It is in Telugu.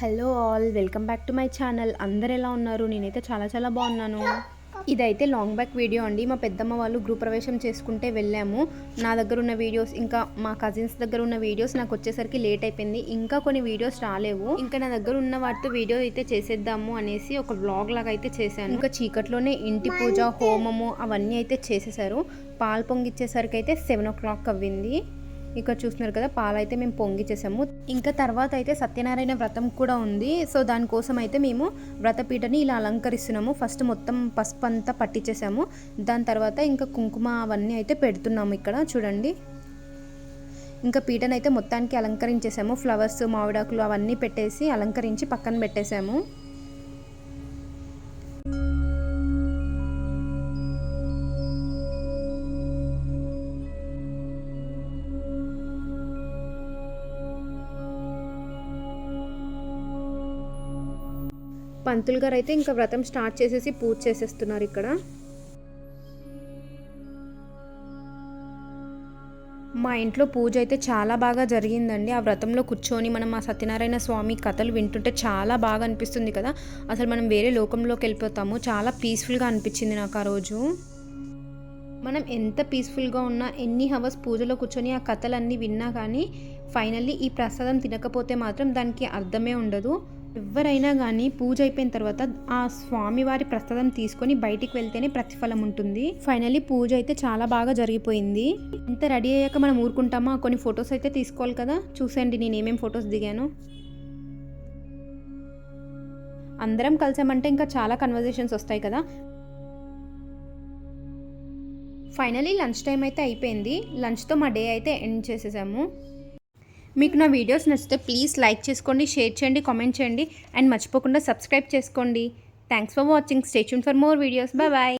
Hello all welcome back to my channel. అందరు ఎలా ఉన్నారు? నేనైతే చాలా చాలా బాగున్నాను. ఇదైతే లాంగ్ బ్యాక్ వీడియో అండి. మా పెద్దమ్మ వాళ్ళు గృహ ప్రవేశం చేసుకుంటే వెళ్ళాము. నా దగ్గర ఉన్న వీడియోస్ ఇంకా మా కజిన్స్ దగ్గర ఉన్న వీడియోస్ నాకు వచ్చేసరికి లేట్ అయిపోయింది. ఇంకా కొన్ని వీడియోస్ రాలేవు. ఇంకా నా దగ్గర ఉన్న వాటితో వీడియో అయితే చేసేద్దాము అనేసి ఒక బ్లాగ్ లాగా అయితే చేశాను. ఇంకా చీకట్లోనే ఇంటి పూజ హోమము అవన్నీ అయితే చేసేసారు పాలు పొంగిచ్చేసరికి అయితే సెవెన్ ఓ క్లాక్ అవ్వింది. ఇక్కడ చూస్తున్నారు కదా పాలు అయితే మేము పొంగిచ్చేసాము ఇంకా తర్వాత అయితే సత్యనారాయణ వ్రతం కూడా ఉంది. సో దానికోసం అయితే మేము వ్రతపీఠని ఇలా అలంకరిస్తున్నాము. ఫస్ట్ మొత్తం పసుపు అంతా పట్టించేసాము. దాని తర్వాత ఇంకా కుంకుమ అవన్నీ అయితే పెడుతున్నాము ఇక్కడ. చూడండి. ఇంకా పీటను అయితే మొత్తానికి అలంకరించేసాము. ఫ్లవర్స్ మామిడాకులు అవన్నీ పెట్టేసి అలంకరించి పక్కన పెట్టేసాము. పంతులు గారు అయితే ఇంకా వ్రతం స్టార్ట్ చేసేసి పూజ చేసేస్తున్నారు ఇక్కడ. మా ఇంట్లో పూజ అయితే చాలా బాగా జరిగిందండి. ఆ వ్రతంలో కూర్చొని మనం ఆ సత్యనారాయణ స్వామి కథలు వింటుంటే చాలా బాగా అనిపిస్తుంది కదా. అసలు మనం వేరే లోకంలోకి వెళ్ళిపోతాము. చాలా పీస్ఫుల్గా అనిపించింది నాకు ఆ రోజు. మనం ఎంత పీస్ఫుల్గా ఉన్నా ఎన్ని హవర్స్ పూజలో కూర్చొని ఆ కథలన్నీ విన్నా కానీ ఫైనల్లీ ఈ ప్రసాదం తినకపోతే మాత్రం దానికి అర్థమే ఉండదు. ఎవరైనా కానీ పూజ అయిపోయిన తర్వాత ఆ స్వామివారి ప్రసాదం తీసుకొని బయటికి వెళ్తేనే ప్రతిఫలం ఉంటుంది. ఫైనల్లీ పూజ అయితే చాలా బాగా జరిగిపోయింది. ఇంత రెడీ అయ్యాక మనం ఊరుకుంటామా? కొన్ని ఫొటోస్ అయితే తీసుకోవాలి కదా? చూసేయండి నేను ఏమేమి ఫొటోస్ దిగాను. అందరం కలిసామంటే ఇంకా చాలా కన్వర్జేషన్స్ వస్తాయి కదా? ఫైనలీ లంచ్ టైం అయితే అయిపోయింది. లంచ్తో మా డే అయితే ఎండ్ చేసేసాము. మీకు నా వీడియోస్ నచ్చితే ప్లీజ్ లైక్ చేసుకోండి షేర్ చేయండి కామెంట్ చేయండి అండ్ మర్చిపోకుండా సబ్స్క్రైబ్ చేసుకోండి. Thanks for watching stay tuned for more videos bye bye